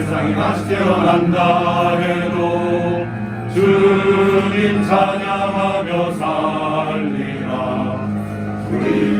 세상이 다시 태어난다 해도 주님 찬양하며 살리라. 우리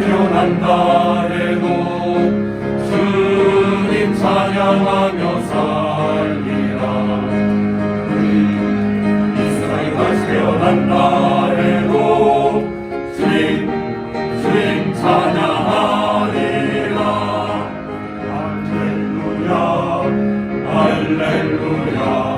태어난 날에도 주님 찬양하며 살리라 우리 이스라엘 다시 태어난 날에도 주님 주님 찬양. Hallelujah.